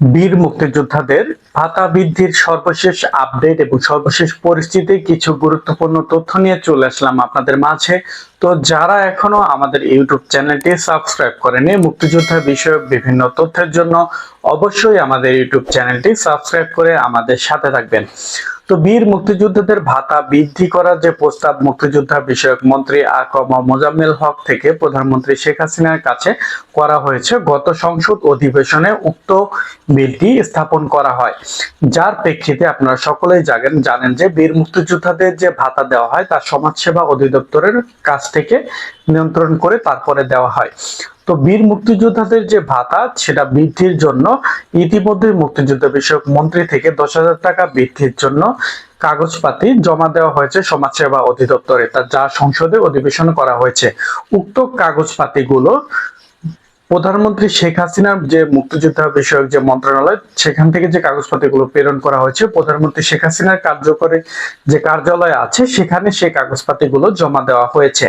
বীর মুক্তিযোদ্ধাদের ভাতা বৃদ্ধির সর্বশেষ আপডেট এবং সর্বশেষ পরিস্থিতি, কিছু গুরুত্বপূর্ণ তথ্য নিয়ে চলে আসলাম আপনাদের মাঝে। তো যারা এখনও আমাদের ইউটিউব চ্যানেলটি সাবস্ক্রাইব করেনি মুক্তিযোদ্ধা বিষয়ক বিভিন্ন তথ্যের জন্য অবশ্যই আমাদের ইউটিউব চ্যানেলটি সাবস্ক্রাইব করে আমাদের সাথে থাকবেন। তো বীর মুক্তিযোদ্ধাদের ভাতা বৃদ্ধি করার যে প্রস্তাব মুক্তিযোদ্ধা বিষয়ক মন্ত্রী আকম মোজাম্মেল হক থেকে প্রধানমন্ত্রী শেখ হাসিনার কাছে করা হয়েছে, গত সংসদ অধিবেশনে উক্ত বিলটি স্থাপন করা হয়। যার প্রেক্ষিতে আপনারা সকলেই জানেন জানেন যে বীর মুক্তিযোদ্ধাদের যে ভাতা দেওয়া হয় তা সমাজসেবা অধিদপ্তরের কাছ থেকে নিয়ন্ত্রণ করে তারপরে দেওয়া হয়। তো বীর মুক্তিযোদ্ধাদের যে ভাতা, সেটা বৃদ্ধির জন্য ইতিমধ্যে মুক্তিযুদ্ধ বিষয়ক মন্ত্রী থেকে দশ হাজার টাকা বৃদ্ধির জন্য কাগজপাতি জমা দেওয়া হয়েছে সমাজসেবা অধিদপ্তরে। তা যা সংসদে অধিবেশন করা হয়েছে। উক্ত কাগজপাতিগুলো প্রধানমন্ত্রী শেখ হাসিনার যে মুক্তিযোদ্ধা বিষয়ক যে মন্ত্রণালয়, সেখান থেকে যে কাগজপত্রগুলো প্রেরণ করা হয়েছে, প্রধানমন্ত্রী শেখ হাসিনার কার্যকরী যে কার্যালয় আছে, সেখানে সেই কাগজপাতিগুলো জমা দেওয়া হয়েছে।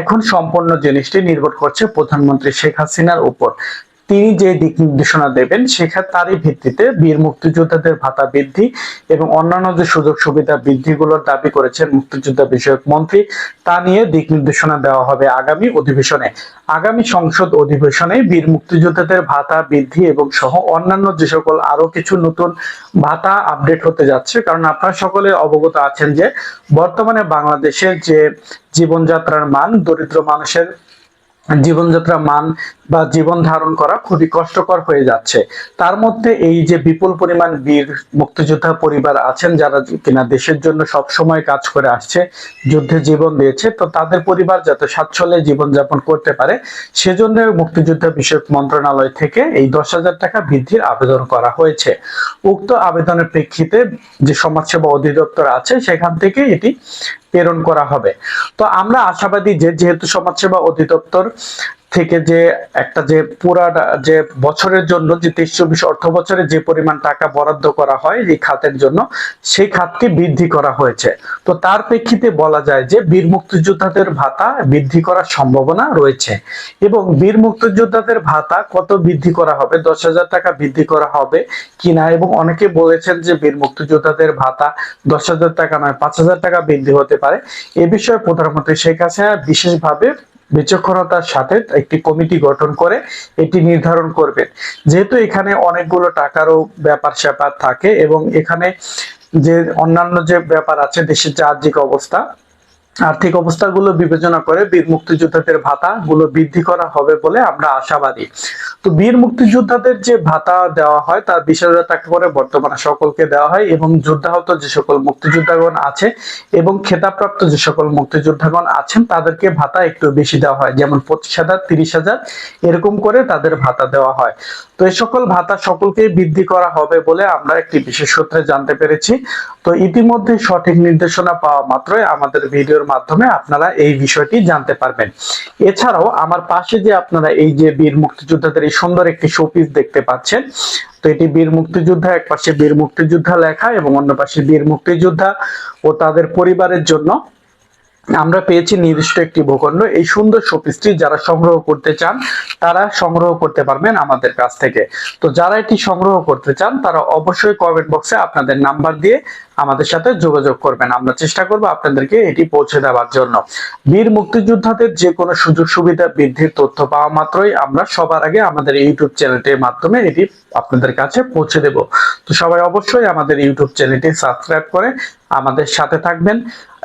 এখন সম্পূর্ণ জিনিসটি নির্ভর করছে প্রধানমন্ত্রী শেখ হাসিনার উপর। তিনি যে দিক নির্দেশনা দেবেন, সেখানে তারই ভিত্তিতে বীর মুক্তিযোদ্ধাদের ভাতা বৃদ্ধি এবং অন্যান্য যে সুযোগ সুবিধা বৃদ্ধিগুলোর দাবি করেছেন মুক্তিযোদ্ধা বিষয়ক মন্ত্রী, তা নিয়ে দিক নির্দেশনা দেওয়া হবে আগামী অধিবেশনে। আগামী সংসদ অধিবেশনে বীর মুক্তিযোদ্ধাদের ভাতা বৃদ্ধি এবং সহ অন্যান্য যে সকল আরও কিছু নতুন ভাতা আপডেট হতে যাচ্ছে, কারণ আপনারা সকলে অবগত আছেন যে বর্তমানে বাংলাদেশের যে জীবনযাত্রার মান, দরিদ্র মানুষের জীবনযাত্রা মান বা জীবন ধারণ করা খুবই কষ্টকর হয়ে যাচ্ছে। তার মধ্যে এই যে বিপুল পরিমাণ বীর মুক্তিযোদ্ধা পরিবার আছেন যারা কিনা দেশের জন্য সব সময় কাজ করে আসছে, যুদ্ধে জীবন দিয়েছে, তো তাদের পরিবার যাতে স্বাচ্ছল্যে জীবনযাপন করতে পারে, সেজন্য মুক্তিযোদ্ধা বিষয়ক মন্ত্রণালয় থেকে এই দশ হাজার টাকা বৃদ্ধির আবেদন করা হয়েছে। উক্ত আবেদনের প্রেক্ষিতে যে সমাজসেবা অধিদপ্তর আছে, সেখান থেকে এটি প্রেরণ করা হবে। তো আমরা আশাবাদী যে যেহেতু সমাজসেবা অধিদপ্তর থেকে যে একটা যে পুরা যে বছরের জন্য, যে তেইশ চব্বিশ অর্থ বছরে যে পরিমাণ টাকা বরাদ্দ করা হয় এই খাতের জন্য, সেই খাতকে বৃদ্ধি করা হয়েছে। তো তার প্রেক্ষিতে বলা যায় যে বীর মুক্তিযোদ্ধাদের ভাতা বৃদ্ধি করার সম্ভাবনা রয়েছে এবং বীর মুক্তিযোদ্ধাদের ভাতা কত বৃদ্ধি করা হবে, দশ হাজার টাকা বৃদ্ধি করা হবে কিনা এবং অনেকে বলেছেন যে বীর মুক্তিযোদ্ধাদের ভাতা দশ হাজার টাকা নয়, পাঁচ হাজার টাকা বৃদ্ধি হতে পারে। এ বিষয়ে প্রধানমন্ত্রী শেখ হাসিনা বিশেষভাবে বিচক্ষণতার সাথে একটি কমিটি গঠন করে এটি নির্ধারণ করবে। যেহেতু এখানে অনেকগুলো টাকারও ব্যাপার স্যাপার থাকে এবং এখানে যে অন্যান্য যে ব্যাপার আছে, দেশের যে অবস্থা আর্থিক অবস্থাগুলো বিবেচনা করে বীর মুক্তিযোদ্ধাদের ভাতা গুলো বৃদ্ধি করা হবে বলে আমরা আশাবাদী। তো বীর মুক্তিযোদ্ধাদের যে ভাতা দেওয়া হয়, তার বিশ হাজার টাকা করে বর্তমানে সকলকে দেওয়া হয় এবং যোদ্ধাহত যে সকল মুক্তিযোদ্ধাগণ আছে এবং খেতাবপ্রাপ্ত যে সকল মুক্তিযোদ্ধাগণ আছেন, তাদেরকে ভাতা একটু বেশি দেওয়া হয়। যেমন পঁচিশ হাজার, তিরিশ হাজার, এরকম করে তাদের ভাতা দেওয়া হয়। তো এই সকল ভাতা সকলকেই বৃদ্ধি করা হবে বলে আমরা একটি বিশেষ সূত্রে জানতে পেরেছি। তো ইতিমধ্যে সঠিক নির্দেশনা পাওয়া মাত্রই আমাদের ভিডিওর মাধ্যমে আপনারা এই বিষয়টি জানতে পারবেন। এছাড়াও আমার পাশে যে আপনারা এই যে বীর মুক্তিযোদ্ধাদের এই সুন্দর একটি শোপিস দেখতে পাচ্ছেন, তো এটি বীর মুক্তিযোদ্ধা, এক পাশে বীর মুক্তিযোদ্ধা লেখা এবং অন্য পাশে বীর মুক্তিযোদ্ধা ও তাদের পরিবারের জন্য আমরা পেয়েছি নির্দিষ্ট একটি ভূখণ্ড। এই সুন্দর শোপিসটি যারা সংগ্রহ করতে চান, তারা সংগ্রহ করতে পারবেন আমাদের কাছ থেকে। তো যারা এটি সংগ্রহ করতে চান, তারা অবশ্যই কমেন্ট বক্সে আপনাদের নাম্বার দিয়ে আমাদের সাথে যোগাযোগ করবেন। আমরা চেষ্টা করব আপনাদেরকে এটি পৌঁছে দেওয়ার জন্য। বীর মুক্তিযোদ্ধাদের যে কোনো সুযোগ সুবিধা বৃদ্ধির তথ্য পাওয়া মাত্রই আমরা সবার আগে আমাদের ইউটিউব চ্যানেলটির মাধ্যমে এটি আপনাদের কাছে পৌঁছে দেব। তো সবাই অবশ্যই আমাদের ইউটিউব চ্যানেলটি সাবস্ক্রাইব করে আমাদের সাথে থাকবেন।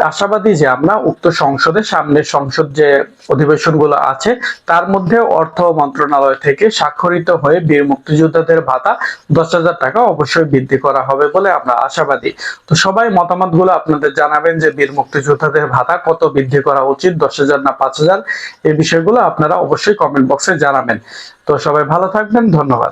আশাবাদী যে আমরা উক্ত সংসদে সামনের সংসদ যে অধিবেশনগুলো আছে, তার মধ্যে অর্থ মন্ত্রণালয় থেকে স্বাক্ষরিত হয়ে বীর মুক্তিযোদ্ধাদের ভাতা দশ হাজার টাকা অবশ্যই বৃদ্ধি করা হবে বলে আমরা আশাবাদী। তো সবাই মতামতগুলো আপনাদের জানাবেন যে বীর মুক্তিযোদ্ধাদের ভাতা কত বৃদ্ধি করা উচিত, দশ হাজার না পাঁচ হাজার? এই বিষয়গুলো আপনারা অবশ্যই কমেন্ট বক্সে জানাবেন। তো সবাই ভালো থাকবেন, ধন্যবাদ।